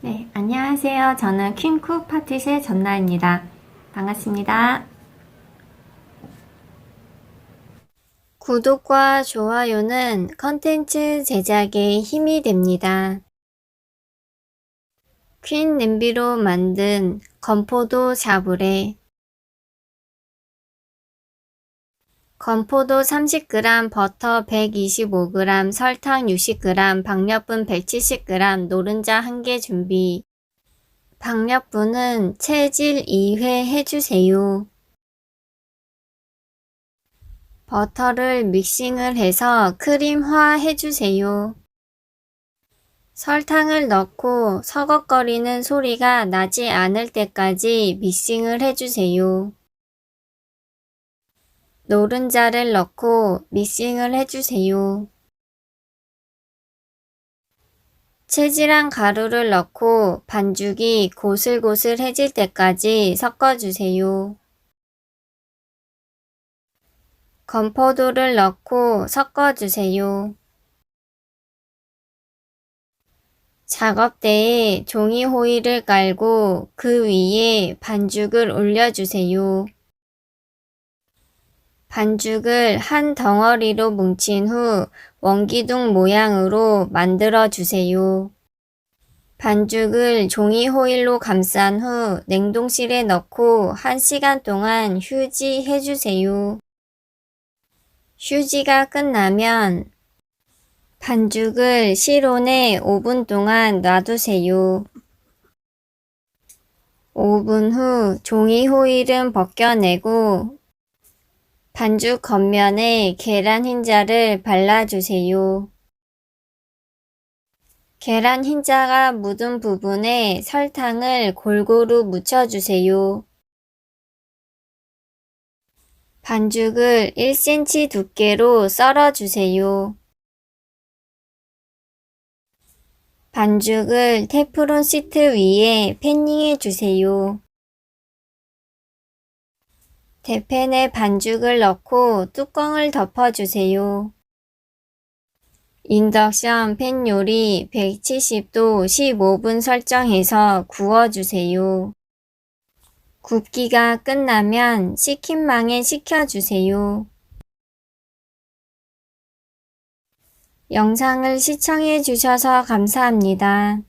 네, 안녕하세요. 저는 퀸쿡 파티쉐 전나입니다. 반갑습니다. 구독과 좋아요는 컨텐츠 제작에 힘이 됩니다. 퀸 냄비로 만든 건포도 자불에 건포도 30g, 버터 125g, 설탕 60g, 박력분 170g, 노른자 1개 준비. 박력분은 체질 2회 해주세요. 버터를 믹싱을 해서 크림화 해주세요. 설탕을 넣고 서걱거리는 소리가 나지 않을 때까지 믹싱을 해주세요. 노른자를 넣고 믹싱을 해주세요. 체질한 가루를 넣고 반죽이 고슬고슬 해질 때까지 섞어주세요. 건포도를 넣고 섞어주세요. 작업대에 종이 호일을 깔고 그 위에 반죽을 올려주세요. 반죽을 한 덩어리로 뭉친 후 원기둥 모양으로 만들어 주세요. 반죽을 종이 호일로 감싼 후 냉동실에 넣고 1시간 동안 휴지해 주세요. 휴지가 끝나면 반죽을 실온에 5분 동안 놔두세요. 5분 후 종이 호일은 벗겨내고 반죽 겉면에 계란 흰자를 발라주세요. 계란 흰자가 묻은 부분에 설탕을 골고루 묻혀주세요. 반죽을 1cm 두께로 썰어주세요. 반죽을 테프론 시트 위에 패닝해 주세요. 대팬에 반죽을 넣고 뚜껑을 덮어주세요. 인덕션 팬 요리 170도 15분 설정해서 구워주세요. 굽기가 끝나면 식힌망에 식혀주세요. 영상을 시청해 주셔서 감사합니다.